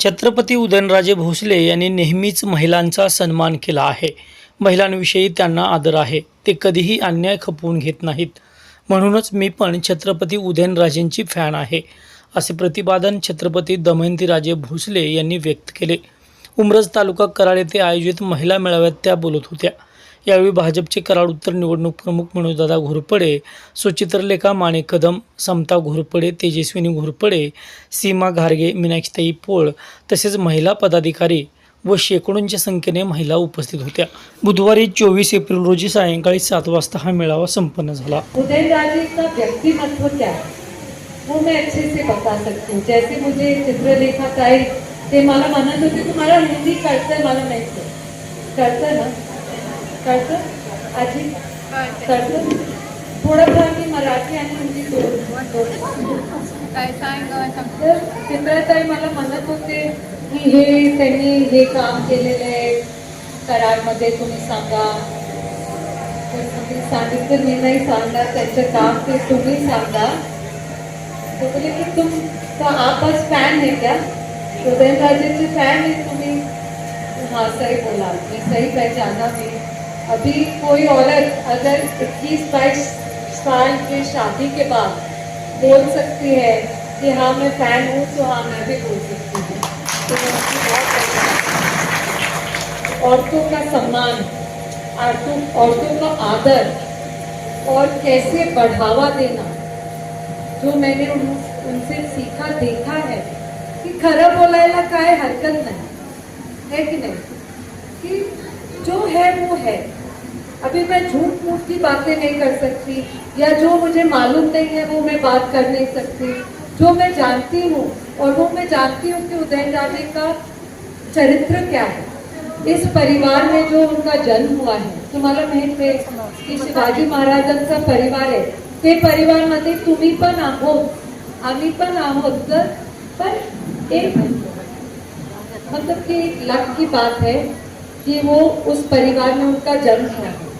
छत्रपती उदयनराजे भोसले यांनी नेहमीच महिलांचा सन्मान केला आहे. महिलांविषयी त्यांना आदर आहे. ते कधीही अन्याय खपवून घेत नाहीत. म्हणूनच मी पण छत्रपती उदयनराजेंची फॅन आहे असे प्रतिपादन छत्रपती दमयंतीराजे भोसले यांनी व्यक्त केले. उमरज तालुका कराड येथे आयोजित महिला मेळाव्यात त्या बोलत होत्या. यावेळी भाजपचे कराड उत्तर निवडणूक प्रमुख मनोजदादा घोरपडे सुचित्रलेखा माणिक कदम समता घोरपडे तेजस्विनी घोरपडे सीमा घारगे मीनाक्षीताई पोळ तसेच महिला पदाधिकारी व शेकडोंच्या संख्येने महिला उपस्थित होत्या. बुधवारी चोवीस एप्रिल रोजी सायंकाळी सात वाजता हा मेळावा संपन्न झाला. व्यक्तिमत्व क्या? वो मैं अच्छे से बता सकती हूँ. जैसे मुझे चित्रलेखा काय ते मला म्हणत होते तुम्हाला हिंदी कळतंय मला नाही. कळत. ना? ना कळतं आजी? कळतं थोडंफार मी मराठी आणि हिंदी काय सांग सांग तर चित्राताई मला म्हणत होते की हे त्यांनी हे काम केलेलं आहे. कराडमध्ये तुम्ही सांगा. सांगितलं मी नाही सांगणार त्यांचं काम ते तुम्ही सांगा. तो बोले कि तुम तो आप बस फैन है क्या? उदयनराजे से फैन है तुम्हें हाँ सही बोला. मैं सही पहचाना भी अभी कोई औरत अगर 21 बाईस साल की शादी के बाद बोल सकती है कि हाँ मैं फ़ैन हूँ तो हाँ मैं भी बोल सकती हूँ। तो मैं बहुत औरतों का सम्मान औरतों औरतों का आदर और कैसे बढ़ावा देना जो मैंने उन, उनसे सीखा देखा है की खरं बोलायला काय हरकत नहीं। है कि नाही? जो है वो है। अभी मैं झूठ मूठ की बातें नहीं कर सकती, या जो मुझे मालूम नहीं है वो मैं बात कर नहीं सकती। जो मैं जानती हूँ, और वो मैं जानती हूँ कि उदयन राजे का चरित्र क्या है। इस परिवार में जो उनका जन्म हुआ है तुम्हाला माहित आहे की शिवाजी महाराजांचा परिवार आहे ते परिवारमध्ये तुम्ही पण आहोत, आम्ही पण आहोत, तर, पण एक मतलब कि एक लक की बात है। कि वो उस परिवार में उनका जन्म हुआ